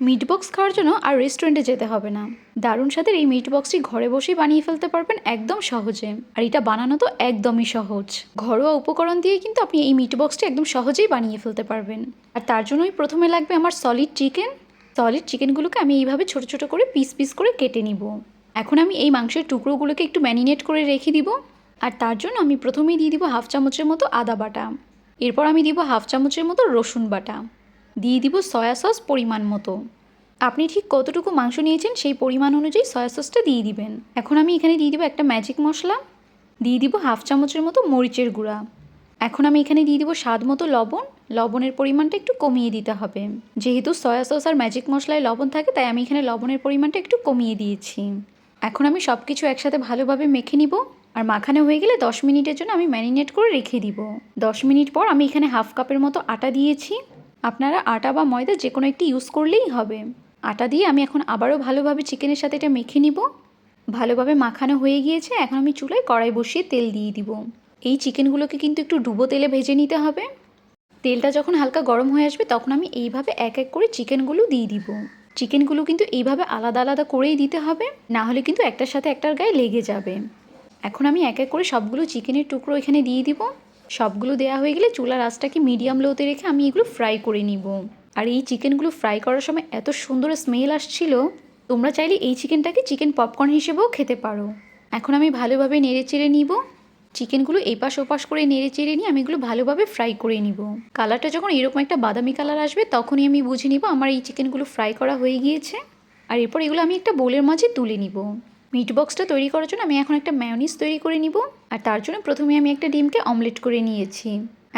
Meat box খাওয়ার জন্য আর রেস্টুরেন্টে যেতে হবে না। দারুণ স্বাদের এই মিট বক্সটি ঘরে বসেই বানিয়ে ফেলতে পারবেন একদম সহজে। আর এটা বানানো তো একদমই সহজ। ঘরোয়া উপকরণ দিয়ে কিন্তু আপনি এই মিট বক্সটি একদম সহজেই বানিয়ে ফেলতে পারবেন। আর তার জন্যই প্রথমে লাগবে আমার সলিড চিকেন সলিড চিকেনগুলোকে আমি এইভাবে ছোট ছোট করে পিস পিস করে কেটে নিব। এখন আমি এই মাংসের টুকরোগুলোকে একটু ম্যারিনেট করে রেখে দিব। আর তার জন্য আমি প্রথমেই দিয়ে দিব হাফ চামচের মতো আদা বাটা। এরপর আমি দিব হাফ চামচের মতো রসুন বাটা। দিয়ে দিব সয়া সস পরিমাণ মতো। আপনি ঠিক কতটুকু মাংস নিয়েছেন সেই পরিমাণ অনুযায়ী সয়া সসটা দিয়ে দিবেন। এখন আমি এখানে দিয়ে দিব একটা ম্যাজিক মশলা। দিয়ে দিব হাফ চামচের মতো মরিচের গুঁড়া। এখন আমি এখানে দিয়ে দিব স্বাদ মতো লবণ। লবণের পরিমাণটা একটু কমিয়ে দিতে হবে। যেহেতু সয়া সস আর ম্যাজিক মশলায় লবণ থাকে, তাই আমি এখানে লবণের পরিমাণটা একটু কমিয়ে দিয়েছি। এখন আমি সব কিছু একসাথে ভালোভাবে মেখে নিব। আর মাখানো হয়ে গেলে দশ মিনিটের জন্য আমি ম্যারিনেট করে রেখে দিব। দশ মিনিট পর আমি এখানে হাফ কাপের মতো আটা দিয়েছি। আপনারা আটা বা ময়দা যে কোনো একটি ইউজ করলেই হবে। আটা দিয়ে আমি এখন আবারও ভালোভাবে চিকেনের সাথে এটা মেখে নিব। ভালোভাবে মাখানো হয়ে গিয়েছে, এখন আমি চুলায় কড়াই বসিয়ে তেল দিয়ে দিব। এই চিকেনগুলোকে কিন্তু একটু ডুবো তেলে ভেজে নিতে হবে। তেলটা যখন হালকা গরম হয়ে আসবে, তখন আমি এইভাবে এক এক করে চিকেনগুলো দিয়ে দিব। চিকেনগুলো কিন্তু এইভাবে আলাদা আলাদা করেই দিতে হবে, না হলে কিন্তু একটার সাথে একটার গায়ে লেগে যাবে। এখন আমি এক এক করে সবগুলো চিকেনের টুকরো এখানে দিয়ে দিব। সবগুলো দেওয়া হয়ে গেলে চুলার আঁচটাকে মিডিয়াম লোতে রেখে আমি এগুলো ফ্রাই করে নিব। আর এই চিকেনগুলো ফ্রাই করার সময় এত সুন্দর স্মেল আসছিল, তোমরা চাইলে এই চিকেনটাকে চিকেন পপকর্ন হিসেবেও খেতে পারো। এখন আমি ভালোভাবে নেড়ে চেড়ে নিব। চিকেনগুলো এপাশ ওপাশ করে নেড়ে চেড়ে নিয়ে আমি এগুলো ভালোভাবে ফ্রাই করে নিব। কালারটা যখন এরকম একটা বাদামি কালার আসবে, তখনই আমি বুঝে নিব আমার এই চিকেনগুলো ফ্রাই করা হয়ে গিয়েছে। আর এরপর এগুলো আমি একটা বোলের মাঝে তুলে নিব। মিট বক্সটা তৈরি করার জন্য আমি এখন একটা ম্যায়োনিজ তৈরি করে নিব। আর তার জন্য প্রথমে আমি একটা ডিমকে অমলেট করে নিয়েছি।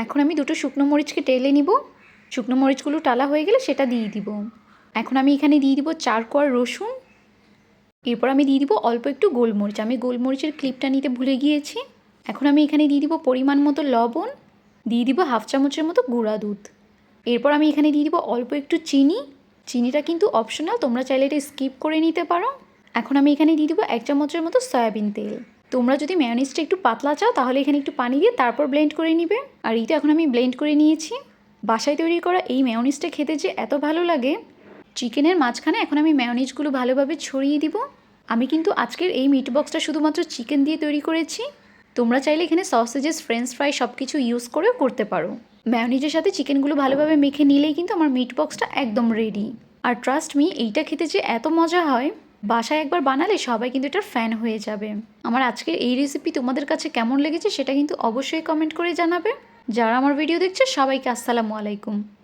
এখন আমি দুটো শুকনো মরিচকে টেলে নিব। শুকনো মরিচগুলো টালা হয়ে গেলে সেটা দিয়ে দিব। এখন আমি এখানে দিয়ে দিব চার কোয়ার রসুন। এরপর আমি দিয়ে দিব অল্প একটু গোলমরিচ। আমি গোলমরিচের ক্লিপটা নিতে ভুলে গিয়েছি। এখন আমি এখানে দিয়ে দিব পরিমাণ মতো লবণ। দিয়ে দিব হাফ চামচের মতো গুঁড়া দুধ। এরপর আমি এখানে দিয়ে দিব অল্প একটু চিনি। চিনিটা কিন্তু অপশনাল তোমরা চাইলে এটা স্কিপ করে নিতে পারো। এখন আমি এখানে দিয়ে দিব এক চামচের মতো সয়াবিন তেল। তোমরা যদি ম্যায়োনিজটা একটু পাতলা চাও, তাহলে এখানে একটু পানি দিয়ে তারপর ব্লেন্ড করে নিবে। আর এইটা এখন আমি ব্লেন্ড করে নিয়েছি। বাসায় তৈরি করা এই ম্যায়োনিজটা খেতে যে এত ভালো লাগে, চিকেনের মাঝখানে এখন আমি ম্যায়োনিজগুলো ভালোভাবে ছড়িয়ে দিব। আমি কিন্তু আজকের এই মিট বক্সটা শুধুমাত্র চিকেন দিয়ে তৈরি করেছি। তোমরা চাইলে এখানে সসেজেস ফ্রেঞ্চ ফ্রাই সব কিছু ইউজ করেও করতে পারো। ম্যায়োনিজের সাথে চিকেনগুলো ভালোভাবে মেখে নিলেই কিন্তু আমার মিট বক্সটা একদম রেডি আর ট্রাস্ট মি এইটা খেতে যে এত মজা হয়। বাসায় একবার বানালে সবাই কিন্তু এটার ফ্যান হয়ে যাবে। আমার আজকের এই রেসিপি তোমাদের কাছে কেমন লেগেছে সেটা কিন্তু অবশ্যই কমেন্ট করে জানাবে। যারা আমার ভিডিও দেখছে, সবাইকে আসসালামু আলাইকুম।